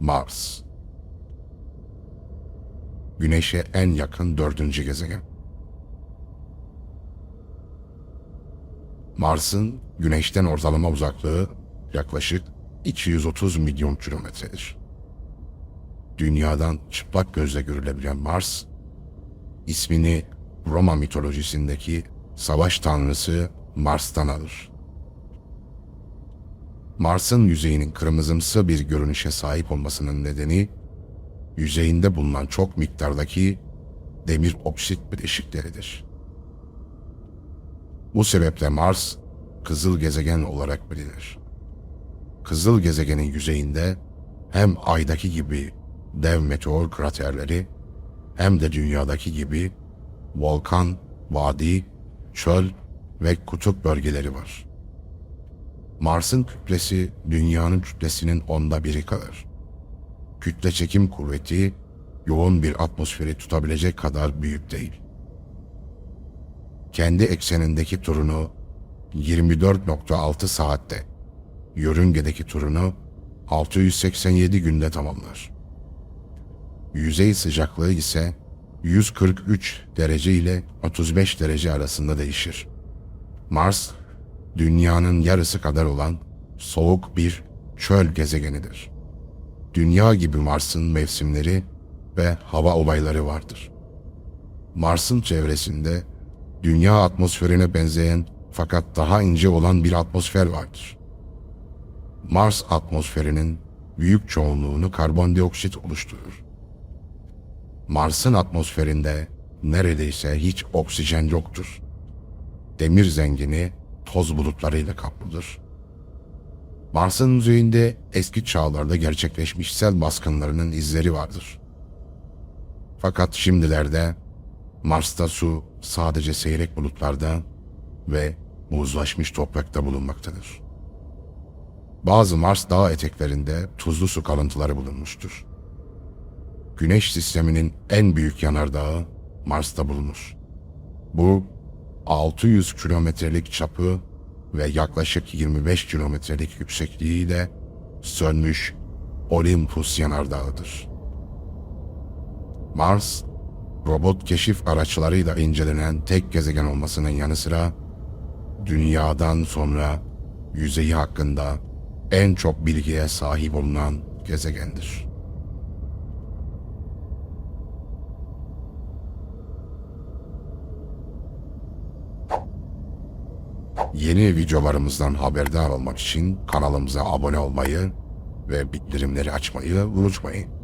Mars. Güneş'e en yakın dördüncü gezegen. Mars'ın Güneş'ten ortalama uzaklığı yaklaşık 230 milyon kilometredir. Dünyadan çıplak gözle görülebilen Mars, ismini Roma mitolojisindeki savaş tanrısı Mars'tan alır. Mars'ın yüzeyinin kırmızımsı bir görünüşe sahip olmasının nedeni, yüzeyinde bulunan çok miktardaki demir oksit bileşikleridir. Bu sebeple Mars, kızıl gezegen olarak bilinir. Kızıl gezegenin yüzeyinde hem Ay'daki gibi dev meteor kraterleri hem de dünyadaki gibi volkan, vadi, çöl ve kutup bölgeleri var. Mars'ın kütlesi dünyanın kütlesinin onda biri kadar. Kütle çekim kuvveti yoğun bir atmosferi tutabilecek kadar büyük değil. Kendi eksenindeki turunu 24.6 saatte, yörüngedeki turunu 687 günde tamamlar. Yüzey sıcaklığı ise 143 derece ile 35 derece arasında değişir. Mars, dünyanın yarısı kadar olan soğuk bir çöl gezegenidir. Dünya gibi Mars'ın mevsimleri ve hava olayları vardır. Mars'ın çevresinde dünya atmosferine benzeyen fakat daha ince olan bir atmosfer vardır. Mars atmosferinin büyük çoğunluğunu karbondioksit oluşturur. Mars'ın atmosferinde neredeyse hiç oksijen yoktur. Demir zengini toz bulutlarıyla kaplıdır. Mars'ın yüzeyinde eski çağlarda gerçekleşmiş sel baskınlarının izleri vardır. Fakat şimdilerde Mars'ta su sadece seyrek bulutlarda ve buzlaşmış toprakta bulunmaktadır. Bazı Mars dağ eteklerinde tuzlu su kalıntıları bulunmuştur. Güneş sisteminin en büyük yanardağı Mars'ta bulunur. Bu 600 kilometrelik çapı ve yaklaşık 25 kilometrelik yüksekliğiyle sönmüş Olympus yanardağıdır. Mars, robot keşif araçlarıyla incelenen tek gezegen olmasının yanı sıra Dünya'dan sonra yüzeyi hakkında en çok bilgiye sahip olunan gezegendir. Yeni videolarımızdan haberdar olmak için kanalımıza abone olmayı ve bildirimleri açmayı unutmayın.